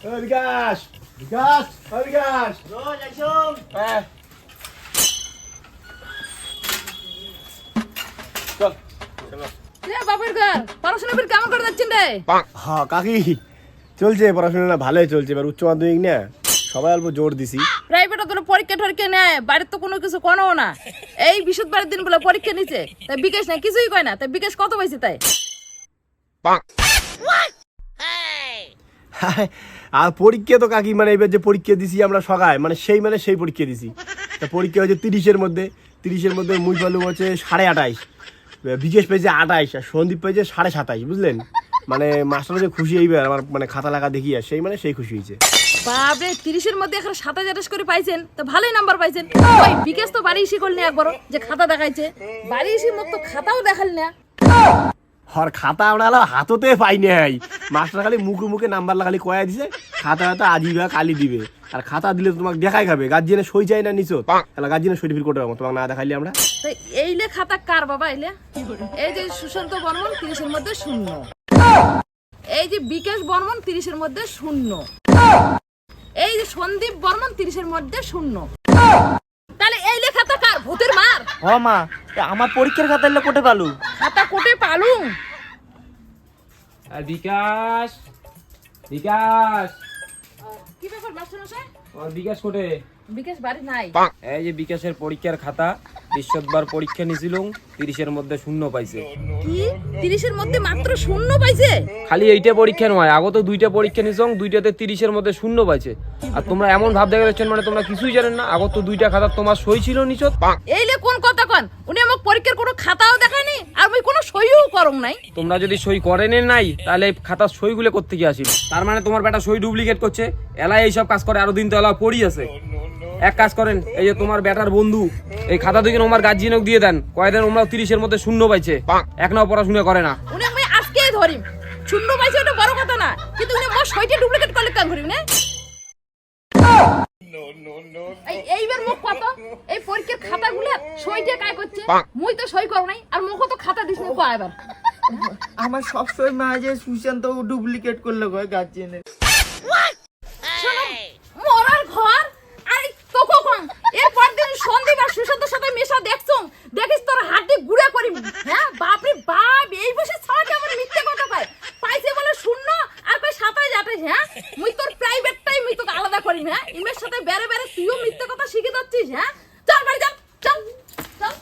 বিকাশ বিকাশ বিকাশ হ্যাঁ বাপের ঘর পড়াশোনা ফির কেমন করে যাচ্ছেন রে? হ্যাঁ কাকি চলছে পড়াশোনা ভালোই চলছে এবার উচ্চ মাধ্যমিক না সবাই অল্প জোর দিছি। প্রাইভেটে তোর পরীক্ষা টরীক্ষা নেয় বাড়ির তো কোনো কিছু কোনো না। এই বৃহস্পতিবারের দিন বলে পরীক্ষা নিছে তাই বিকাশ না কিছুই কয় না তাই বিকাশ কত পাইছে তাই? আর পরীক্ষা তো কাকি মানে এবার যে পরীক্ষা দিছি আমরা সকায় মানে সেই মানে সেই পরীক্ষা দিছি। তা পরীক্ষা হচ্ছে তিরিশের মধ্যে তিরিশের মধ্যে মুই পালু হচ্ছে সাড়ে আঠাইশ। বিকেশ পেয়েছে আঠাইশ, আর সন্দীপ পেয়েছে সাড়ে সাতাইশ, বুঝলেন? মানে মাস্টার যে খুশি এইবার, আমার মানে খাতা লাগা দেখি আর সেই মানে সেই খুশি হয়েছে। বাপরে, তিরিশের মধ্যে এখন সাতাশ আঠাশ করে পাইছেন, তো ভালোই নাম্বার পাইছেন। ওই বিকাশ তো বাড়ি এসে করলেন একবারও, যে খাতা দেখাইছে। বাড়ি এসে মুখ তো খাতাও দেখাল না। আর খাতা আমরা হাততে পাই নাই মাস্টার খালি মুখে মুখে নাম্বার লাগালি কয়া দিছে খাতা হাতে আজিবা কালি দিবে। আর খাতা দিলে তোমাকে দেখাই খাবে গার্জিয়ানে সই চাই না নিচো তাহলে গার্জিয়ানের সার্টিফিকেট করতে পারব তোমাকে না দেখাইলে আমরা। এইলে খাতা কার বাবা এইলে এই যে সুশান্ত বর্মন তিরিশের মধ্যে শূন্য। এই যে বিকাশ বর্মন তিরিশের মধ্যে শূন্য। এই যে সন্দীপ বর্মন তিরিশের মধ্যে শূন্য। তাহলে এই লে খাতা কার ভূতের মার। হ মা। আমার পরীক্ষার খাতা এলে কোটে পালু। খাতা কোটে পালু। আর বিকাশ। বিকাশ। কি ব্যাপার মাস্টারমশাই? আমার বিকাশ কোটে। বিকাশ বাড়ি নাই। এই যে বিকাশের পরীক্ষার খাতা। বৃহস্পতিবার পরীক্ষা নিছিল তিরিশের মধ্যে শূন্য পাইছে। কি? তিরিশের মধ্যে মাত্র শূন্য পাইছে? খালি এইটা পরীক্ষা নয় আগত দুইটা পরীক্ষা নিছং দুইটাতে তিরিশের মধ্যে শূন্য পাইছে। আর তোমরা এমন ভাব দেখা যাচ্ছেন মানে তোমরা কিছুই জানেন না আগত দুইটা খাতা তোমার সই ছিল নিচত এই লে কোন কথা কন? উনি আমাকে পরীক্ষার কোনো খাতাও দেখায়নি আর আমি কোনো সইও করং নাই। তোমরা যদি সই করেন নাই তাহলে এই খাতার সইগুলো করতে গিয়ে আসিল? তার মানে তোমার বেটা সই ডুপ্লিকেট করছে এলাই এইসব কাজ করে আরও দিন তো এলা পড়ি আছে। এক কাজ করেন এই যে তোমার বেটার বন্ধু এই খাতা দুই আমার গার্জিয়ানক দিয়ে দেন। কয়দিন ওমরাও তিরিশের মধ্যে শূন্য পাইছে। এক নাও পড়াশোনা করে না। উনি আমি আজকেই ধরিম শূন্য পাইছে ওটা বড় কথা না। কিন্তু উনি মোর সইটা ডুপ্লিকেট করলে কেন ধরিম না এই এইবার মুখ কত এই পরীক্ষার খাতাগুলো সইটা কাই করছে। মুই তো সই করব নাই আর মুখও তো খাতা দিস না কয় এবার আমার সবসময় মা যে সুশান্ত ডুপ্লিকেট করলে কয় গার্জিয়ানের শোনো মরার ঘর আর তো কখন এরপর দিন সন্দীপ আর সুশান্তর সাথে মেশা দেখছ দেখিস তোর হাড্ডি গুড়া করি হ্যাঁ বাপরে বাপ এই বসে ছাড়াটা আমার মিথ্যে কথা পায় পাইছে বলে শূন্য আর কই সাতাইশ আঠাইশ হ্যাঁ মুই তোর প্রাইভেটটাই মুই তোকে আলাদা করি হ্যাঁ? ইমের সাথে বেড়ে বেড়ে তুইও মিথ্যে কথা শিখে যাচ্ছিস হ্যাঁ? চল বাড়ি যা চল চল।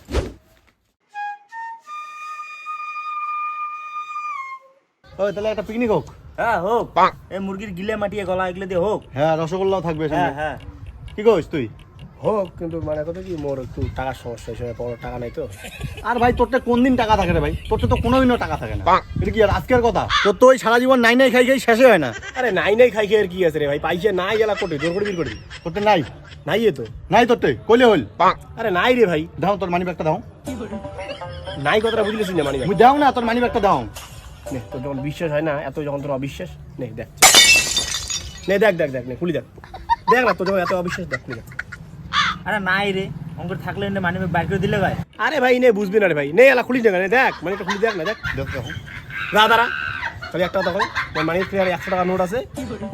ওই তাহলে একটা পিকনিক হোক। হ্যাঁ হোক। এই মুরগির গিলে মাটিয়ে গলা এগুলো দিয়ে হোক। হ্যাঁ রসগোল্লাও থাকবে হ্যাঁ হ্যাঁ। কি কইস তুই? হোক কিন্তু মানে কথা কি মোর একটু টাকার সমস্যা হিসেবে বড় টাকা নাই তো। আর ভাই তোরটা কোন দিন টাকা থাকে রে ভাই? তোরটা তো কোনোদিনও টাকা থাকে না। এটা কি আর আজকের কথা? তোর তো ওই সারা জীবন নাই নাই খাই খাই শেষে হয় না। আরে নাই নাই খাই খেয়ে আর কি আছে রে ভাই পাইছে নাই গেলা কোটে জোর করে বিল করবি তোরটা নাই? নাই এ তো। নাই তোরটে কইলে হইল। আরে নাই রে ভাই। দাও তোর মানি ব্যাগটা দাও। নাই কথাটা বুঝলেছিস না মানি মুই দাও না তোর মানি ব্যাগটা দাও। নে তোর যখন বিশ্বাস হয় না এত যখন তোর অবিশ্বাস নে দেখ। নে দেখ দেখ দেখ নে খুলি দেখ। দেখ না তোর যখন এত অবিশ্বাস দেখ খুলি দেখ। আরে নাই রে। অঙ্কুর থাকলে এনে মানি বাইর করে দিলে ভাই আরে ভাই নে বুঝবি না রে ভাই। নে এলা খুলি দেখ নে দেখ মানে একটা খুলি দেখ না দেখ। দেখ দেখো। যা দাঁড়া। তাহলে একটা কথা মানি প্লেয়ার একশো টাকা নোট আছে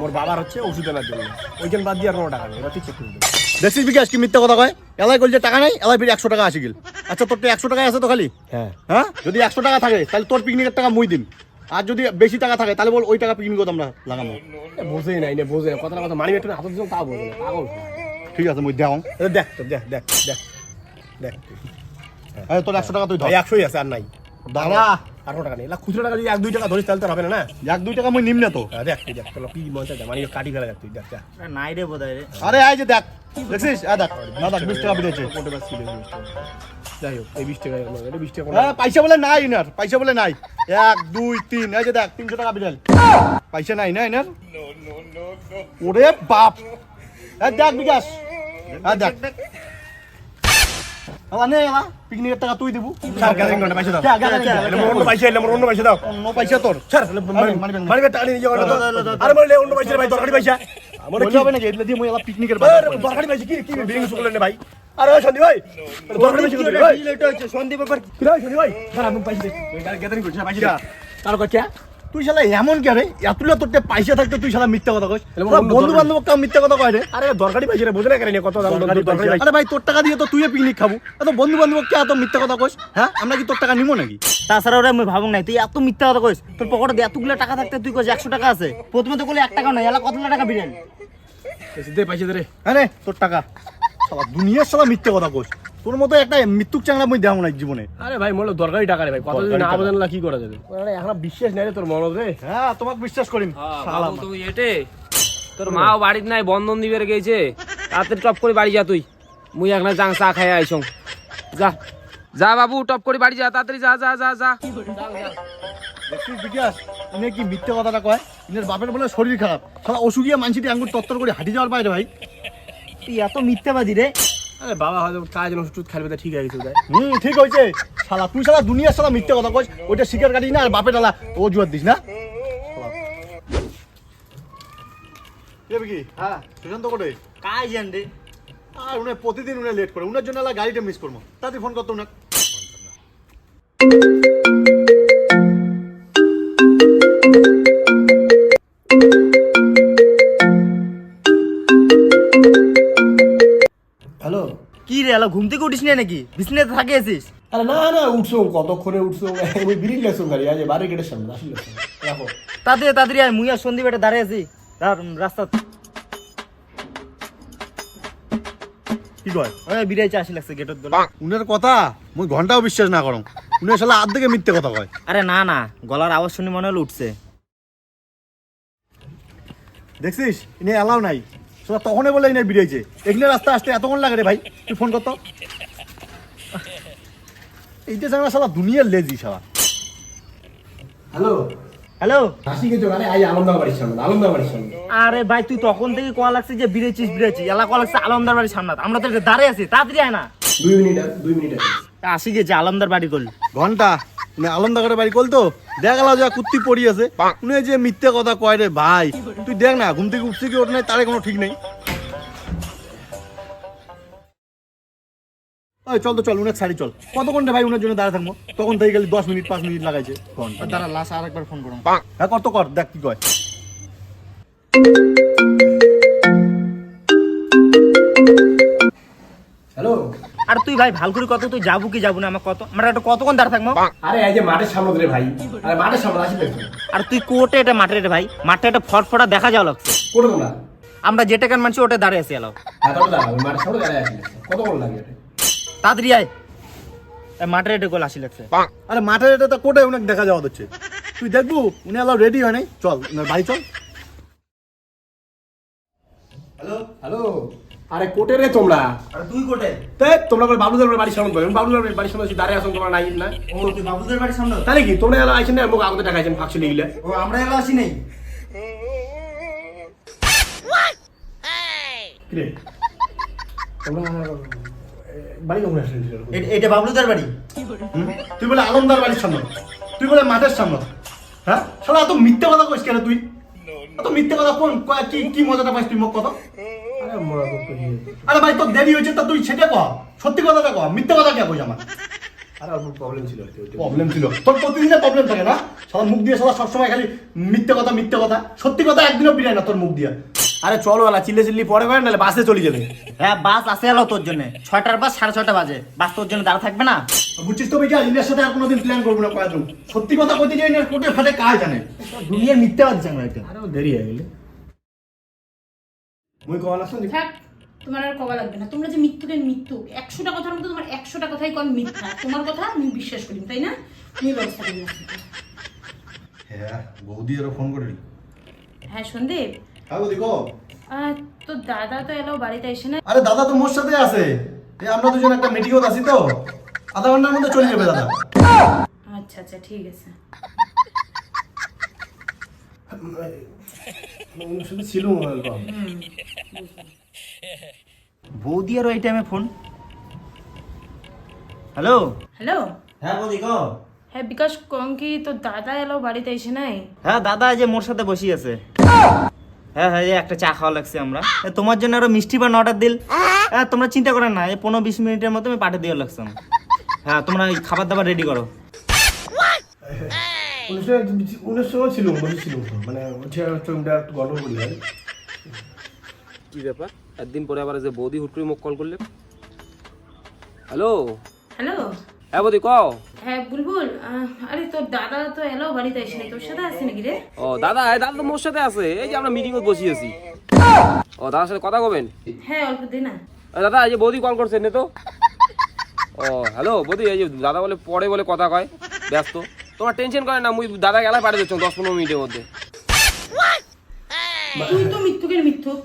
মোর বাবার হচ্ছে ওষুধ আনার জন্য। ওইখান বাদ দিয়ে আর কোনো টাকা নেই এবার তুই চেক করে দে দেখছিস বিকাশ কি মিথ্যা কথা কয়? এলাই কইল যে টাকা নাই এলাই ফিরে একশো টাকা আসি গেল। আচ্ছা তোর তো একশো টাকা আছে তো খালি? হ্যাঁ। হ্যাঁ? যদি একশো টাকা থাকে তাহলে তোর পিকনিকের টাকা মুই দিম। আর যদি বেশি টাকা থাকে তাহলে বল ওই টাকা পিকনিকত আমরা লাগাবো। বোঝেই নাই নে বোঝে। না কথা মানি একটা হাতে দিলাম তাও বোঝে না পাগল। ঠিক আছে মুই দেও এ দেখ তো দেখ দেখ দেখ দেখ। এই তোর একশো টাকা তুই ধর একশোই আছে আর নাই। দাঁড়া আর কোনো টাকা নেই খুচরো টাকা যদি এক দুই টাকা ধরিস তাহলে তো হবে না। না এক দুই টাকা মুই নিম না তো দেখ তুই দেখ তোর কি মন চাই মানি কাটি ফেলা দেখ তুই দেখ দেখ আরে নাই রে বোধ রে আরে আয় যে দেখ দেখছিস? আয় দেখ না দেখ বিশ টাকা বেড়েছে কোটে বাস ছিল যাই হোক এই বিশ টাকা এটা বিশ টাকা পয়সা বলে নাই ইনার পয়সা বলে নাই। এক দুই তিন এই যে দেখ তিনশো টাকা বিড়াল পয়সা নাই না ইনার ওরে বাপ। এই দেখ বিকাশ। হ্যাঁ দেখ। নে আলা পিকনিকের টাকা তুই দিবু। গ্যাদারিং করো পয়সা দাও। কে, গ্যাদারিং করো? এটা মোর অন্য পয়সা এলে অন্য পয়সা দাও অন্য পয়সা তোর। স্যার তাহলে মানি- মানি ব্যাগ, মানি ব্যাগ টাকা নিয়ে নিজে আরে বলে অন্য পয়সা ভাই দরকারি পয়সা আমার বললে হবে নাকি এগুলো দিয়ে মুই আলা পিকনিকের বাজার আরে, করব। দরকারি পয়সা কি? কি শুকলেন ভাই? আরে সন্দীপ ভাই। দরকারি পয়সা কি ভাই? সন্দীপ ব্যাপার কি? রে সন্দীপ ভাই? স্যার আপনি পয়সা দে গ্যাদারিং করছি পয়সা দে কারও কচ্ছে তুই শালা এমন কে রে এতগুলো তোর পয়সা থাকতে তুই শালা মিথ্যা কথা তাহলে বন্ধু বন্ধু বান্ধব কেউ মিথ্যা কথা কয় রে আরে দরকারি পাইছে রে বোঝে না কত দরকারি পয়সা। আরে ভাই তোর টাকা দিয়ে তো তুই পিকনিক খাব এত বন্ধু বান্ধব কে এত মিথ্যা কথা কইস হ্যাঁ আমরা কি তোর টাকা নিবো নাকি তাছাড়া ওরা আমি ভাবুক নাই তুই এত মিথ্যা কথা কইস তোর পকেটে এতগুলো টাকা থাকতে তুই কইস একশো টাকা আছে প্রথমে তো করলে এক টাকা নয় এলা কতগুলো টাকা বিরিয়ানি দে পাইছে দে রে হ্যাঁ তোর টাকা শালা দুনিয়ার শালা মিথ্যা কথা কইস তোর মতো একটা মৃত্যুক চাংড়া মই দেখাবো না জীবনে। আরে ভাই মনে দরকারি টাকা রে ভাই। কত না। আবেদন কি করা যাবে? আরে এখন বিশ্বাস নাই রে তোর মনত রে। হ্যাঁ তোমাকে বিশ্বাস করিম। শালা তুই এটে তোর মাও বাড়িতে নাই বন্ধন দিবে গেছে। রাতে টপ করে বাড়ি যা তুই। মুই এখন যাং চা খাই আইসং। যা। যা বাবু টপ করে বাড়ি যা তাড়াতাড়ি যা যা যা যা। দেখছিস বিকাশ ইনে কি মিথ্যে কথাটা কয়? ইনের বাপের বলে শরীর খারাপ। শালা অসুখিয়া মানসিটি আঙ্গুর তত্তর করে হাঁটি যাওয়ার বাইরে ভাই। তুই এত মিথ্যাবাদী রে। আরে বাবা হয়তো কাজ নষ্ট খাইবে তো ঠিক আছে তাই হুম ঠিক হয়েছে। শালা তুই শালা দুনিয়ার শালা মিথ্যে কথা কইস ওইটা শিকার কাটিস না আর বাপে ডালা ও জুয়ার দিস না? কি হ্যাঁ সুশান্ত কোটে কাজ জান রে আর উনি প্রতিদিন উনি লেট করে উনার জন্য গাড়িটা মিস করব। তাড়াতাড়ি ফোন করতো উনার। এলা ঘুম থেকে উঠিস না নাকি? বিছনাতে থাকে আছিস? আরে না না উঠছো কতক্ষণে উঠছো বিরিল লেছো গাড়ি আজ বাড়ি গেটের সামনে আসি লেছো রাখো তাড়াতাড়ি তাড়াতাড়ি আয় মুই আর সন্দীপ এটা দাঁড়িয়ে আছি। রাস্তা। কি কয়? আসি লাগছে গেটের দোলা। উনার কথা মুই ঘন্টাও বিশ্বাস না করম। উনি আর্ধেকে মিথ্যে কথা কয়। আরে না না গলার আওয়াজ শুনে মনে হলো উঠছে। দেখছিস? ইনি এলাও নাই। সেটা তখনই বলে ইনি বিরিয়েছে এখানে রাস্তা আসতে এতক্ষণ লাগে রে ভাই? তুই ফোন করতো এইটা জানা শালা দুনিয়ার লেজি শালা। হ্যালো? হ্যালো? হাসি গেছো আরে আজ আনন্দার বাড়ির সামনে আনন্দার বাড়ির সামনে। আরে ভাই তুই তখন থেকে কোয়া লাগছে যে বিরেছিস বিরেছিস এলা কোয়া লাগছে আলমদার বাড়ির সামনে। আমরা তো এটা দাঁড়িয়ে আছি তাড়াতাড়ি আয় না। দুই মিনিট দুই মিনিট আসি গেছে আলমদার বাড়ি করলি ঘণ্টা। উনি আলমদাগরের বাড়ি কল তো। দেখা গেল যা কুত্তি পড়ি আছে। উনি যে মিথ্যে কথা কয় রে ভাই। তুই দেখ না ঘুম থেকে উঠছে কি ওঠ নাই তারে কোনো ঠিক নেই। ওই চল তো চল উনার শাড়ি চল। কতক্ষণ রে ভাই উনার জন্য দাঁড়া থাকব? তখন থেকে গেলি দশ মিনিট পাঁচ মিনিট লাগাইছে। ঘণ্টা তারা লাস্ট আর একবার ফোন করুন হ্যাঁ কর তো কর দেখ কি কয়। হ্যালো আর তুই ভাই ভালো করে কত তুই যাব কি যাব না আমার কত আমরা একটা কতক্ষণ দাঁড়া থাকব? আরে এই যে মাঠের সামনে রে ভাই। আরে মাঠের সামনে আসি আর তুই কোটে এটা মাঠে রে ভাই। মাঠে একটা ফটফটা দেখা যাওয়া লাগছে। কোন কোনা আমরা যেটা কেন মানছি ওটা দাঁড়িয়ে এলাও। দাঁড়া ওই মাঠের সামনে দাঁড়ায় আসি কত কোন লাগে এটা? তাড়াতাড়ি আয়। এই মাঠের এটা গোল আসি লাগছে। আরে মাঠের এটা তো কোটে উনাকে দেখা যাওয়া হচ্ছে। তুই দেখব উনি আলাও রেডি হয় নাই। চল বাড়ি চল। হ্যালো হ্যালো আরে কোটে রে তোমরা? আর তুই কোটে? তে তোমরা করে বাবুদের বাড়ির সামনে বলো বাবুদের বাড়ির সামনে আছি, দাঁড়িয়ে আসো তোমরা নাই না? ও তুই বাবুদের বাড়ির সামনে? তাহলে কি তোমরা এলা আইছেন না মুখ আগতে টাকা আইছেন ফাঁকছে লিগলে ও আমরা এলা আসি নাই। তোমরা বাড়ি এটা বাবলুদের বাড়ি। তুই বলে আলমদার বাড়ির সামনে। তুই বলে মাঠের সামনে। হ্যাঁ? শালা এত মিথ্যে কথা কইস কেন তুই? এত মিথ্যে কথা কোন কি কি মজাটা পাইস তুই মুখ কথা মরা তো কই আরে ভাই তোর দেরি হয়েছে তা তুই সেটা সত্যি কথাটা মিথ্যে কথা কে আমার আরে অল্প প্রবলেম ছিল। প্রবলেম ছিল। তোর প্রতিদিনের প্রবলেম থাকে না? সারা মুখ দিয়ে সারা সবসময় খালি মিথ্যে কথা মিথ্যে কথা। সত্যি কথা একদিনও বিরায় না তোর মুখ দিয়ে। আরে চলো আলা চিল্লে চিল্লি পরে করেন নাহলে বাসে চলে যাবে হ্যাঁ বাস আসে এলো তোর জন্য। ছয়টার বাস সাড়ে ছয়টা বাজে। বাস তোর জন্য দাঁড়া থাকবে না? বুঝছিস তো বেটা ইন্ডিয়ার সাথে আর কোনোদিন প্ল্যান করব না কয়েকজন। সত্যি কথা কইতে যাই না কোটে ফাটে কাজ জানে। দুনিয়ার মিথ্যাবাদী চাঙ্গা এটা আরে দেরি হয়ে গেলে। মুই কল আসুন থাক তোমার আর কবা লাগবে না। তোমরা যে মৃত্যুকে মৃত্যু একশোটা কথার মধ্যে তোমার একশোটা কথাই কম মিথ্যা। তোমার কথা আমি বিশ্বাস করি তাই না? তুমি ব্যবস্থা করি হ্যাঁ বৌদি ফোন হ্যাঁ সন্দীপ। হ্যাঁ বৌদি কো তো দাদা তো এলো বাড়িতে এসে না আরে দাদা তো মোর সাথে আছে। এই আমরা দুজন একটা মিটিংও আছি তো। আধা ঘণ্টার মধ্যে চলে যাবে দাদা। আচ্ছা আচ্ছা ঠিক আছে। শুধু ছিল অল্প বৌদি আর ওই টাইমে ফোন হ্যালো হ্যালো হ্যাঁ বৌদি কো হ্যাঁ বিকাশ কম কি তো দাদা এলো বাড়িতে এসে নাই? হ্যাঁ দাদা এই যে মোর সাথে বসি আছে। হ্যাঁ হ্যাঁ এই একটা চা খাওয়া লাগছে আমরা। তোমার জন্য আরও মিষ্টি পান অর্ডার দিল? হ্যাঁ তোমরা চিন্তা করেন না এই পনেরো বিশ মিনিটের মধ্যে আমি পাঠিয়ে দিয়ে লাগছে হ্যাঁ তোমরা খাবার দাবার রেডি করো। অনুষ্ঠানে অনুষ্ঠানও ছিল বসে মানে হচ্ছে হচ্ছে গল্প করি কি ব্যাপার একদিন পরে আবার যে বৌদি হুট করে মুখ কল করলে হ্যালো হ্যালো হ্যাঁ বৌদি কও হ্যাঁ বুলবুল আরে তোর দাদা তো এলো বাড়িতে আসেনি তোর সাথে আসছে নাকি রে ও দাদা তো মোর সাথে আছে এই যে আমরা মিটিং বসিয়েছি ও দাদার সাথে কথা কবেন হ্যাঁ অল্প দে না দাদা এই যে বৌদি কল করছেন নে তো ও হ্যালো বৌদি এই যে দাদা বলে পরে বলে কথা কয় ব্যস্ত তোমার টেনশন করে না মুই দাদা গেলা পাঠিয়ে দিচ্ছ দশ পনেরো মিনিটের মধ্যে। তুই তো মিথ্যুকের মিথ্যুক।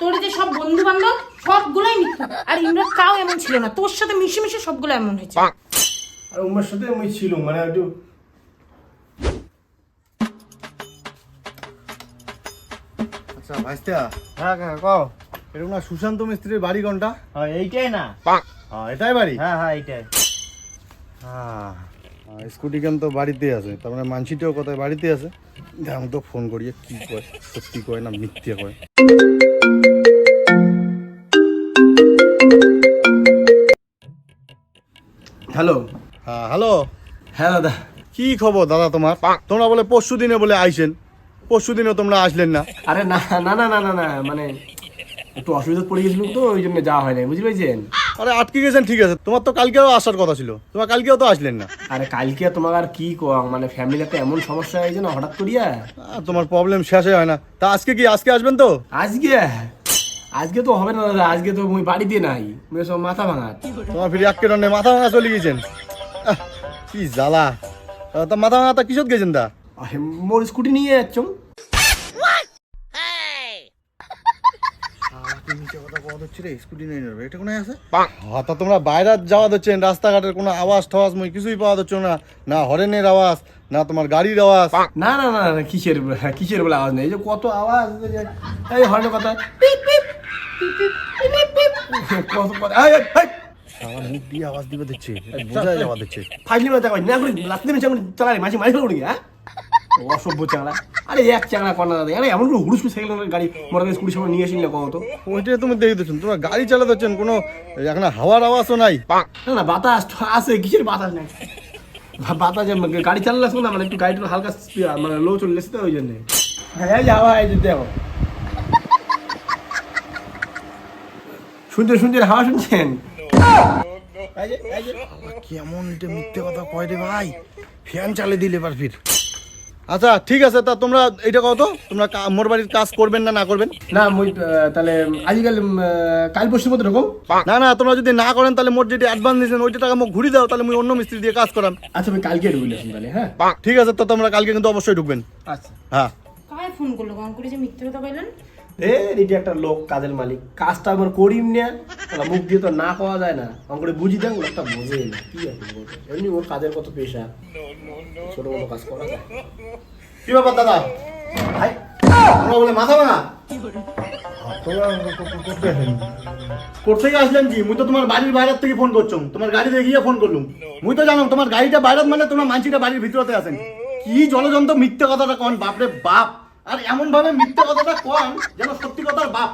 তোর যে সব বন্ধু বান্ধব সবগুলাই মিথ্যুক। আর ইমরান তাও এমন ছিল না। তোর সাথে মিশে মিশে সবগুলো এমন হয়েছে। আর উমার সাথে আমি ছিল মানে একটু আচ্ছা ভাইস্তা। হ্যাঁ হ্যাঁ কও। এরকম না সুশান্ত মিস্ত্রির বাড়ি কোনটা? হ্যাঁ এইটাই না। হ্যাঁ এটাই বাড়ি? হ্যাঁ হ্যাঁ এইটাই। হ্যাঁ স্কুটি কেন তো বাড়িতে আছে তার মানে মানসিটাও কোথায় বাড়িতে আছে। আমি তো ফোন করি কি কয় সত্যি কয় না মিথ্যে কয়। হ্যালো। হ্যাঁ হ্যালো। হ্যাঁ দাদা। কি খবর দাদা তোমার? তোমরা বলে পরশু দিনে বলে আইসেন পরশু দিনে তোমরা আসলেন না। আরে না না না না না মানে একটু অসুবিধা পড়ে গেছিল তো ওই জন্য যাওয়া হয় নাই পেরেছেন? আরে আটকে গেছেন ঠিক আছে। তোমার তো কালকেও আসার কথা ছিল। তোমার কালকেও তো আসলেন না। আরে কালকে তোমার আর কি কম মানে ফ্যামিলিতে এমন সমস্যা হয়েছে না হঠাৎ করিয়া? তোমার প্রবলেম শেষে হয় না। তা আজকে কি আজকে আসবেন তো? আজকে? আজকে তো হবে না দাদা আজকে তো মুই বাড়িতে নাই। মুই সব মাথা ভাঙা তোমার ফিরে এক কেটনে মাথা ভাঙা চলে গেছেন। আহ, কি জ্বালা। আহ, তা মাথা ভাঙা তা কিসত গেছেন তা? মোর স্কুটি নিয়ে যাচ্ছ। হ্যাঁ, তা তোমরা বাইরে যাওয়া হচ্ছেন রাস্তাঘাটের কোনো আওয়াজ টাওয়াজ মই কিছুই পাওয়া যাচ্ছে না না হরেনের আওয়াজ না তোমার গাড়ির আওয়াজ। না না না না কিসের হ্যাঁ, কিসের বলে আওয়াজ নেই। এই যে কত আওয়াজ এই হরেন কথা। পিপ কত আমার মুখ দিয়ে আওয়াজ দিবে দিচ্ছে বোঝা যাওয়া দিচ্ছে ফাইলি মাথা না করে লাস্ট দিন চালাই মাঝে মাঝে উড়ি হ্যাঁ? অসভ্য চাংড়া আরে এক চাংড়া না দাদা। আরে এমন করে হুড়ুস সাইকেল গাড়ি মোটর স্কুটির সময় নিয়ে আসিল না কত ওইটাই তুমি দেখে দিচ্ছেন তোমরা গাড়ি চালাতে হচ্ছেন কোনো এখন হাওয়ার আওয়াজও নাই। না না বাতাস আছে কিসের বাতাস নাই? বাতাস গাড়ি চালালে আসব না মানে একটু গাড়িটা হালকা মানে লো চলে এসে ওই জন্য। হ্যাঁ যাওয়া এই যে দেখো। শুনতে শুনতে হাওয়া শুনছেন। কেমন এটা মিথ্যে কথা কয় রে ভাই। ফ্যান চালে দিলে এবার ফির। আচ্ছা ঠিক আছে তা তোমরা এটা কত তোমরা কা- মোর বাড়ির কাজ করবেন না না করবেন? না মুই তাহলে আজকাল কাল পরশুর মত রকম না না তোমরা যদি না করেন তাহলে মোর যেটা অ্যাডভান্স দিয়েছেন ওইটা টাকা মোক ঘুরি দাও তাহলে মই অন্য মিস্ত্রি দিয়ে কাজ করাম। আচ্ছা আমি কালকে ঢুকলে তাহলে হ্যাঁ? ঠিক আছে তো তোমরা কালকে কিন্তু অবশ্যই ঢুকবেন। আচ্ছা। হ্যাঁ। কায় ফোন করল? কোন করে যে মিত্র তো বললেন? এ রেডি একটা লোক, কাজের মালিক। কাজটা আমার করিম না। তাহলে মুখ দিয়ে তো না পাওয়া যায় না। আমার করে বুঝি দেন, লোকটা বোঝে না। কি এমনি ওর কাজের কত পেশা? ছোট বড় কাজ করা যায়। কি ব্যাপার, দাদা? ভাই বলে মাথা ভাঙা? কোথেকে আসলেন কি মুই তো তোমার বাড়ির বাইরের থেকে ফোন করছ তোমার গাড়ি দেখিয়ে ফোন করলুম। মুই তো জানো তোমার গাড়িটা বাইরে মানে তোমার মানসিটা বাড়ির ভিতরতে আছেন। কি জলযন্ত্র মিথ্যে কথাটা কন? বাপরে বাপ! আর এমন ভাবে মিথ্যে কথাটা কন যেন সত্যি কথার বাপ।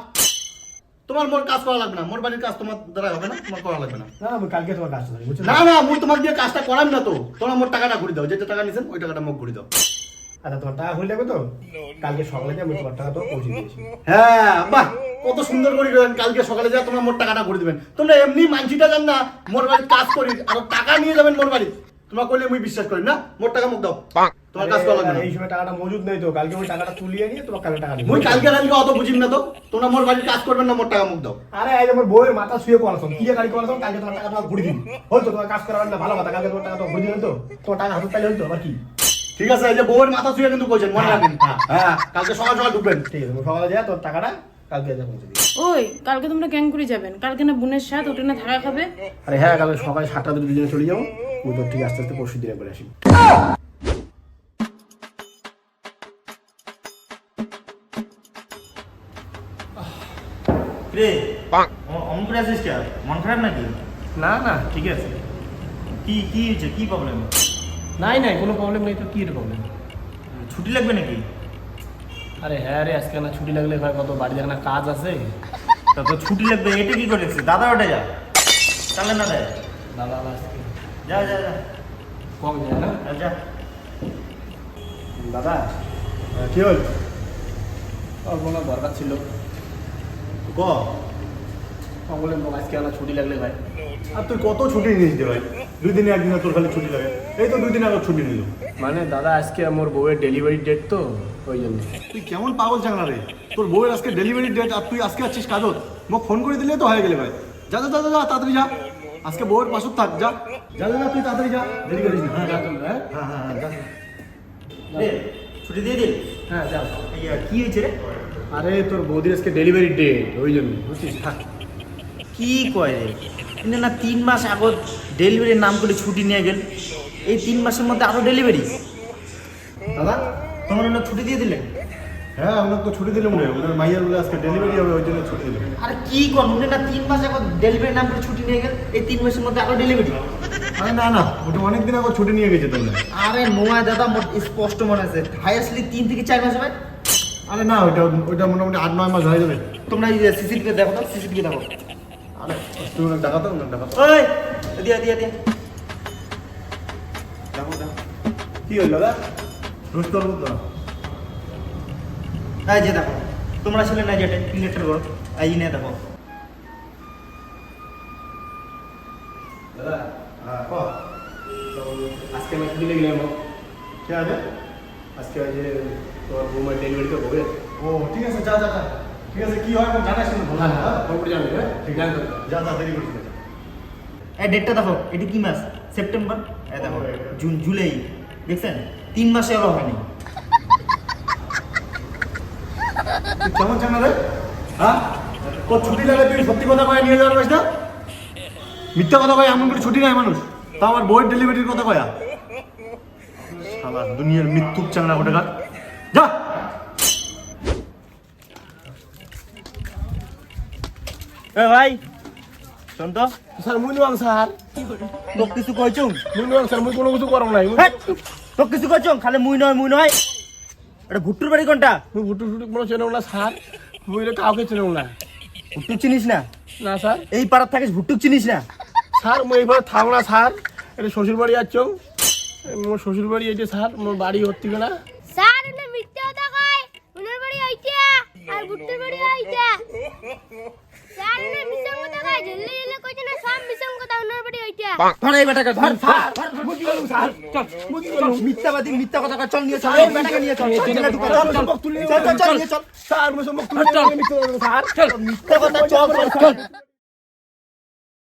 তোমার মোর কাজ করা লাগবে না। মোর বাড়ির কাজ তোমার দ্বারা হবে না তোমার করা লাগবে না। না আমি কালকে তোমার কাজটা করি বুঝছ? না না মুই তোমার দিয়ে কাজটা করাম না তো। তোমরা মোর টাকাটা ঘুরি দাও যেটা টাকা নিছেন ওই টাকাটা মোক ঘুরি দাও। আচ্ছা তোমার টাকা হয়ে যাবে তো? কালকে সকালে যে আমি তোমার টাকা তো পৌঁছে দিয়েছি। হ্যাঁ বাহ কত সুন্দর করে গেলেন কালকে সকালে যা তোমরা মোর টাকাটা ঘুরে দিবেন। তোমরা এমনি মানসিটা জান না মোর বাড়ির কাজ করি আর টাকা নিয়ে যাবেন মোর বাড়ি। তোমরা কইলে মুই বিশ্বাস করি না? মোর টাকা মোক দাও। তোমার কাজ করা লাগবে এই সময় টাকাটা মজুদ নেই তো কালকে ওই টাকাটা তুলিয়ে নিয়ে তোমার কালকে টাকা দিবো। মুই কালকে কালকে অত বুঝিম না তো। তোমরা মোর বাড়ির কাজ করবেন না মোর টাকা মুখ দাও। আরে এই আমার বউয়ের মাথা শুয়ে পড়াছো কি যে গাড়ি করাছো কালকে তোমার টাকা তোমার ঘুরে দিন হয়তো তোমার কাজ করাবেন না ভালো কথা। কালকে তোমার টাকা তো ঘুরে দিবেন তো? তোমার টাকা হাতে পাইলে আবার কি? ঠিক আছে এই যে বউয়ের মাথা শুয়ে কিন্তু কইছেন মনে রাখবেন। হ্যাঁ কালকে সকাল সকাল ঢুকবেন। ঠিক আছে সকালে যা তোর টাকাটা কালকে যা পৌঁছে দিই ওই কালকে তোমরা ক্যাং করে যাবেন। কালকে না বোনের সাথে ওটা না থাকা খাবে? আরে হ্যাঁ কালকে সকালে সাতটা দিকে দুজনে চলে ওই তোর ঠিক আস্তে আস্তে পরশু দিনে করে আসি। রে। অমন করে আছিস কে মন খারাপ নাকি? না না। ঠিক আছে। কি কি হয়েছে? কি প্রবলেম নাই নাই কোনো প্রবলেম নেই তো কি প্রবলেম ছুটি লাগবে নাকি? আরে হ্যাঁ রে আজকে না ছুটি লাগলে ভাই কত বাড়িতে না কাজ আছে? তা তো ছুটি লাগবে এটা কি করেছে দাদা ওটা যা। চালে না দেয়। দাদা আজকে। যা যা যা। কম যায় না? যা, দাদা হ্যাঁ, কি হল? কোনো দরকার ছিল। ক? বললেন আজকে আমার ছুটি লাগলে ভাই। আর তুই কত ছুটি নিয়েছিস ভাই? দুই দিনে একদিন তোর খালি ছুটি লাগে। এই তো দুই দিন আগে ছুটি নিল। মানে দাদা আজকে আমার বউয়ের ডেলিভারি ডেট তো ওই জন্য। তুই কেমন পাগল চাংলা রে? তোর বউয়ের আজকে ডেলিভারি ডেট আর তুই আজকে আছিস কাজত মোক ফোন করে দিলে তো হয়ে গেলে ভাই। যা যা যা যা, যা তাড়াতাড়ি যা। আজকে বউয়ের পাশে থাক যা। যা যা যা, তুই তাড়াতাড়ি যা। দেরি করিস না। হ্যাঁ যা, হ্যাঁ? হ্যাঁ হ্যাঁ হ্যাঁ, যা। রে, ছুটি দিয়ে দিল? হ্যাঁ যাও এই, আহ, কি হয়েছে রে? আরে তোর বৌদির আজকে ডেলিভারি ডেট ওই জন্য। বুঝছিস? থাক। কি কয় রে? কিন্তু না তিন মাস আগত ডেলিভারির নাম করে ছুটি নিয়ে গেল। এই তিন মাসের মধ্যে আরও ডেলিভারি দাদা তোমার ওনার ছুটি দিয়ে দিলেন হ্যাঁ আমরা তো ছুটি দিলাম রে ওনার মাইয়ার বলে আজকে ডেলিভারি হবে ওই জন্য ছুটি দিলাম আর কি কর উনি না তিন মাস আগত ডেলিভারির নাম করে ছুটি নিয়ে গেল। এই তিন মাসের মধ্যে আরও ডেলিভারি আরে না না ওটা অনেকদিন আগে ছুটি নিয়ে গেছে তোমরা আরে নোয়া দাদা মোট স্পষ্ট মনে আছে। হাইয়েস্টলি তিন থেকে চার মাস হবে। আরে না ওইটা ওইটা মোটামুটি আট নয় মাস হয়ে যাবে। তোমরা এই সিসিটিভি দেখো তো সিসিটিভি দেখো। আরে তুই ওনার দেখাতো ওনার দেখাতো ওই দিয়া দিয়া দিয়া। দেখো দেখো। কি হলো দাদা? রোজ তোর মতো। এই যে দেখো তোমরা ছেলে না যেটা ক্লিয়ার করো এই নিয়ে দেখো। দাদা হ্যাঁ ক? তো আজকে আমার ছুটি লেগে আমার কে আছে আজকে ওই যে তোমার বৌমার ডেলিভারি হবে ও ঠিক আছে যা যা যা। ঠিক আছে কি হয় জানাস কিন্তু ভালো হ্যাঁ না, হ্যাঁ হ্যাঁ? হ্যাঁ? ঠিক আছে। যা যা দেরি করিস এই ডেটটা দেখো এটি কি মাস? সেপ্টেম্বর এই দেখো জুন জুলাই দেখছেন? তিন মাসে আরও হয়নি। তুই কেমন চাঙ্গা রে? হ্যাঁ? তোর ছুটি লাগে তুই সত্যি কথা কয়ে নিয়ে যাওয়ার না মিথ্যা কথা কয় এমন করে ছুটি নাই মানুষ। তা আমার বইয়ের ডেলিভারির কথা কয়া? শালা দুনিয়ার মৃত্যুক চাংড়া কার যা। এ ভাই শোন তো। স্যার মুই নোয়াং স্যার। তোক কিছু কইছুম মুই নোয়াং স্যার মুই কোনো কিছু করম নাই। তোক কিছু কইছুম খালি মুই নয় মুই নয়। এটা ভুট্টুর বাড়ি কোনটা? মুই ভুটু ফুটু কোনো চেনেও না স্যার। মুই কাউকে চেনেও না। ভুট্টুক চিনিস না? না স্যার। এই পাড়ার থাকিস ভুট্টুক চিনিস না? স্যার মুই এইভাবে থাক না স্যার। এটা শ্বশুর বাড়ি যাচ্ছ মোর শ্বশুর বাড়ি এই যে স্যার। মোর বাড়ি হত্তি না কুত্তে বাড়ি আইতা স্যার না মিসং কথা কই জেলে জেলে কইতে না সব মিসং কথা অন্যর বাড়ি আইতা ধর এই বেটাকে ধর স্যার ধর মুদি গেল স্যার মুদি গেল মিথ্যাবাদী মিথ্যা কথা চল নিয়ে চল এই বেটাকে নিয়ে চল চল চল চল চল চল স্যার মুসম্মক তুলে মিথ্যা কথা চল চল